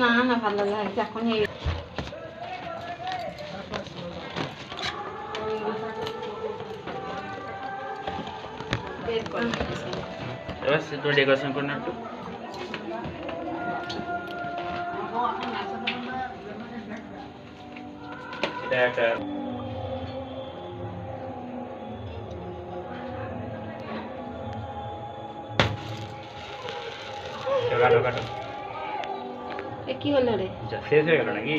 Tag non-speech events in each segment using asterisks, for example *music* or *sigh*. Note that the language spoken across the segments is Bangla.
না না ভালো লাগছে এখন এই। এবার সে তো ডেকোরেশন করে একটু এটা একটা কাটো কাটো। এ কি হলো রে? শেষ হয়ে গেল নাকি?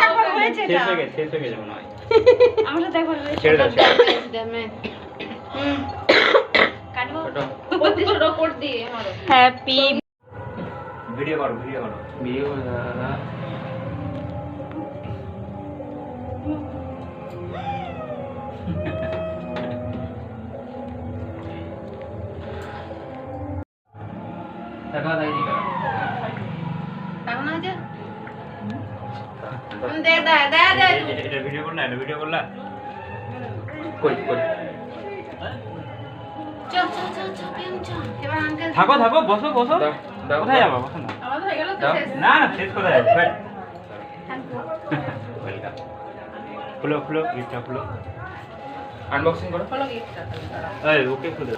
একবার শেষ হয়ে গেছে শেষ হয়ে গেছে মনে হয়। *laughs* আমার সাথে একবার ছেড়ে দাও, ছেড়ে দাও। হুম। কাটবো করতে ছোট কর দিয়ে হ্যাপি ভিডিও করো ভিডিও করো। ভিডিও দাদা থাকো থাকো বসো বসো। কোথায় যাব? বসো না। হয়ে না না শেষ কোথায় যাবে। খুলো খুলো গিফটটা খুলো। আনবক্সিং করো। হলো গিফটটা এই ওকে খুলে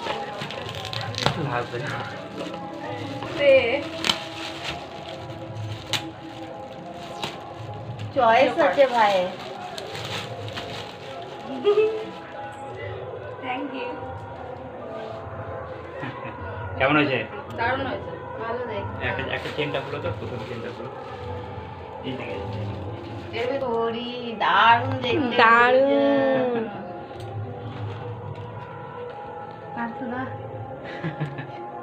লাগবে। দে চয়েস আছে ভাই। থ্যাংক ইউ কেমন হয়েছে? দারুণ হয়েছে। ভালো দেখ। একটা একটা চেনটা খুলো তো প্রথম চেনটা খুলো। এই দিকে এর দারুণ দেখতে দারুণ। 怎么 *laughs*